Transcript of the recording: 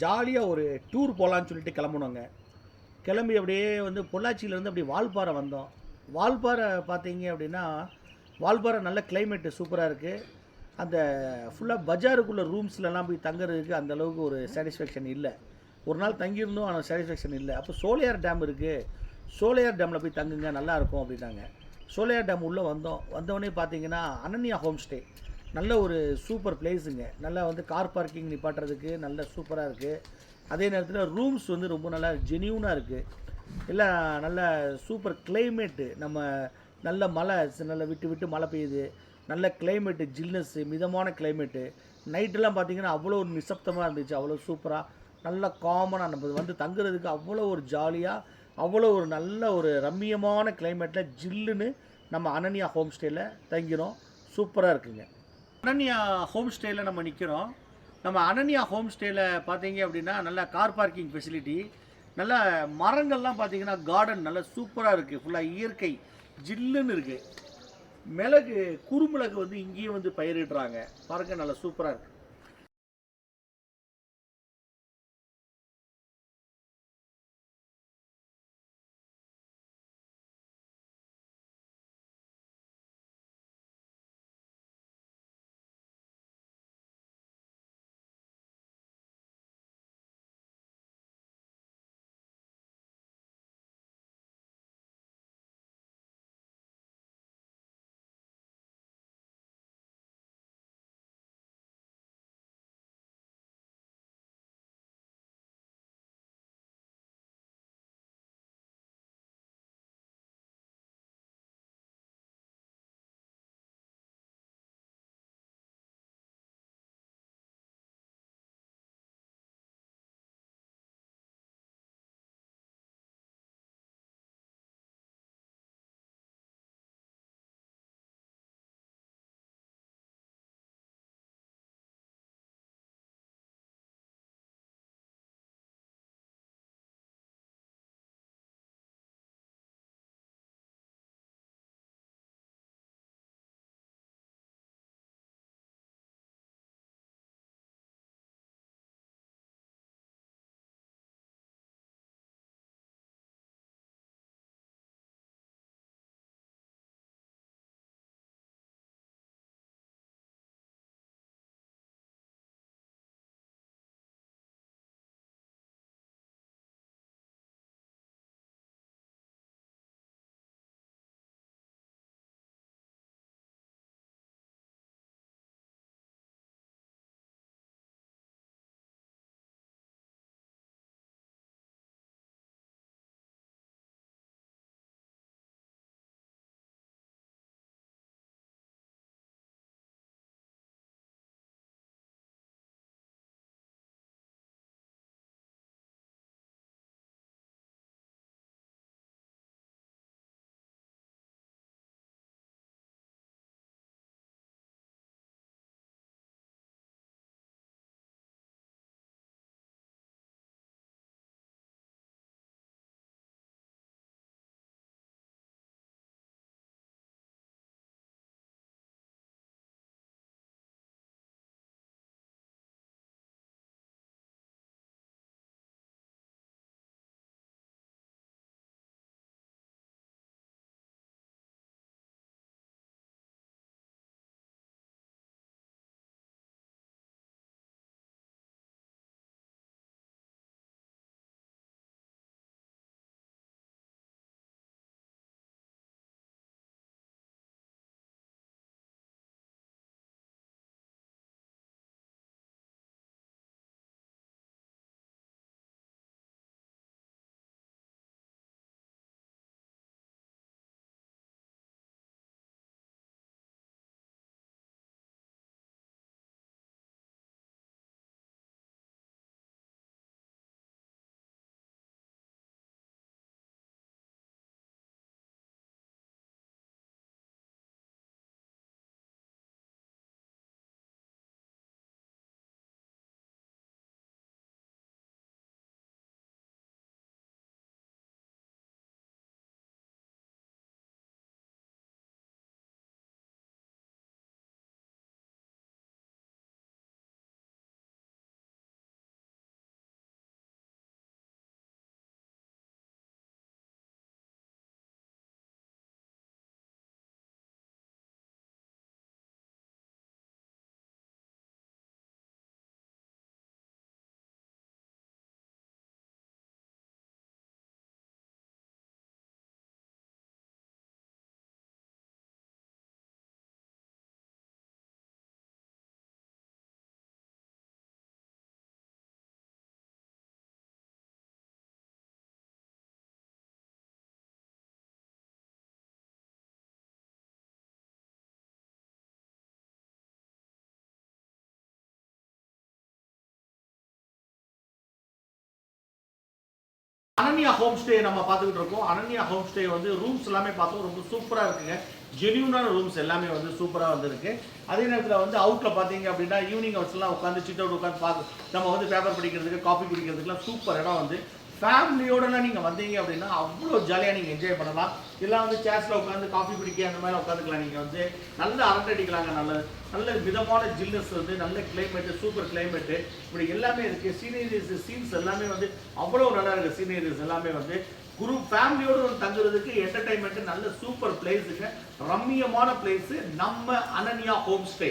ஜாலியாக ஒரு டூர் போகலான்னு சொல்லிட்டு கிளம்புனோங்க. கிளம்பி அப்படியே வந்து பொள்ளாச்சியிலேருந்து அப்படியே வால்பாறை வந்தோம். வால்பாறை பார்த்தீங்க அப்படின்னா வால்பாறை நல்ல கிளைமேட்டு சூப்பராக இருக்குது அந்த ஃபுல்லாக பஜாருக்குள்ளே ரூம்ஸ்லலாம் போய் தங்குறதுக்கு அந்தளவுக்கு ஒரு சாட்டிஸ்ஃபேக்ஷன் இல்லை. ஒரு நாள் தங்கியிருந்தோம் ஆனால் சாட்டிஸ்ஃபேக்ஷன் இல்லை. அப்போ சோலையார் டேம் இருக்குது சோலையார் டேமில் போய் தங்குங்க நல்லாயிருக்கும் அப்படின்னாங்க. சோலையார் டேம் உள்ளே வந்தோம். வந்தவொடனே பார்த்தீங்கன்னா அனன்யா ஹோம் ஸ்டே நல்ல ஒரு சூப்பர் பிளேஸுங்க. நல்லா வந்து கார் பார்க்கிங் நிப்பாட்டுறதுக்கு நல்ல சூப்பராக இருக்குது அதே நேரத்தில் ரூம்ஸ் வந்து ரொம்ப நல்லா ஜெனியூனாக இருக்குது எல்லாம் நல்ல சூப்பர் கிளைமேட்டு நம்ம நல்ல மழை ஸ் நல்ல விட்டு விட்டு மழை பெய்யுது. நல்ல கிளைமேட்டு ஜில்னஸ்ஸு மிதமான கிளைமேட்டு நைட்டெல்லாம் பார்த்தீங்கன்னா அவ்வளோ ஒரு நிசப்தமாக இருந்துச்சு. அவ்வளோ சூப்பராக நல்ல காமனாக நம்ம வந்து தங்குறதுக்கு அவ்வளோ ஒரு ஜாலியாக அவ்வளோ ஒரு நல்ல ஒரு ரம்மியமான கிளைமேட்டில் ஜில்லுன்னு நம்ம அனன்யா ஹோம் ஸ்டேயில் தங்கிறோம் சூப்பராக இருக்குங்க. அனன்யா ஹோம் ஸ்டேயில் நம்ம நிற்கிறோம் நம்ம அனன்யா ஹோம் ஸ்டேயில் பார்த்தீங்க அப்படின்னா நல்ல கார் பார்க்கிங் ஃபெசிலிட்டி நல்ல மரங்கள்லாம் பார்த்தீங்கன்னா கார்டன் நல்ல சூப்பராக இருக்குது ஃபுல்லாக இயற்கை ஜில்லுன்னு இருக்குது மிளகு குறுமிளகு வந்து இங்கேயும் வந்து பயிரிடுறாங்க. பாருங்கள் நல்லா சூப்பராக இருக்குது அனன்யா ஹோம் ஸ்டே நம்ம பார்த்துக்கிட்டு இருக்கோம். அனன்யா ஹோம் ஸ்டே வந்து ரூம்ஸ் எல்லாமே பார்த்தோம். ரொம்ப சூப்பராக இருக்குங்க. ஜென்யூனான ரூம்ஸ் எல்லாமே வந்து சூப்பராக வந்துருக்கு. அதே நேரத்தில் வந்து அவுட்டில் பார்த்தீங்க அப்படின்னா ஈவினிங் ஹவர்ஸ்லாம் உட்காந்து சிட் அவுட் உட்காந்து பார்த்து நம்ம வந்து பேப்பர் படிக்கிறதுக்கு காஃபி குடிக்கிறதுக்குலாம் சூப்பர் இடம் வந்து. ஃபேமிலியோடலாம் நீங்கள் வந்தீங்க அப்படின்னா அவ்வளோ ஜாலியாக நீங்கள் என்ஜாய் பண்ணலாம். எல்லாம் வந்து சேர்ஸில் உட்காந்து காஃபி குடிக்க அந்த மாதிரி உட்காந்துக்கலாம் நீங்கள் வந்து. நல்ல அரட்டை அடிக்கலாங்க நல்ல நல்ல விதமான ஜில்னஸ் வந்து நல்ல கிளைமேட்டு சூப்பர் கிளைமேட்டு இப்படி எல்லாமே இருக்குது சீனரிஸ் சீன்ஸ் எல்லாமே வந்து அவ்வளோ நல்லா இருக்குது சீனரிஸ் எல்லாமே வந்து குரு ஃபேமிலியோடு வந்து தங்குறதுக்கு என்டர்டைன்மெண்ட்டு நல்ல சூப்பர் பிளேஸுங்க ரம்மியமான பிளேஸு நம்ம அனன்யா ஹோம் ஸ்டே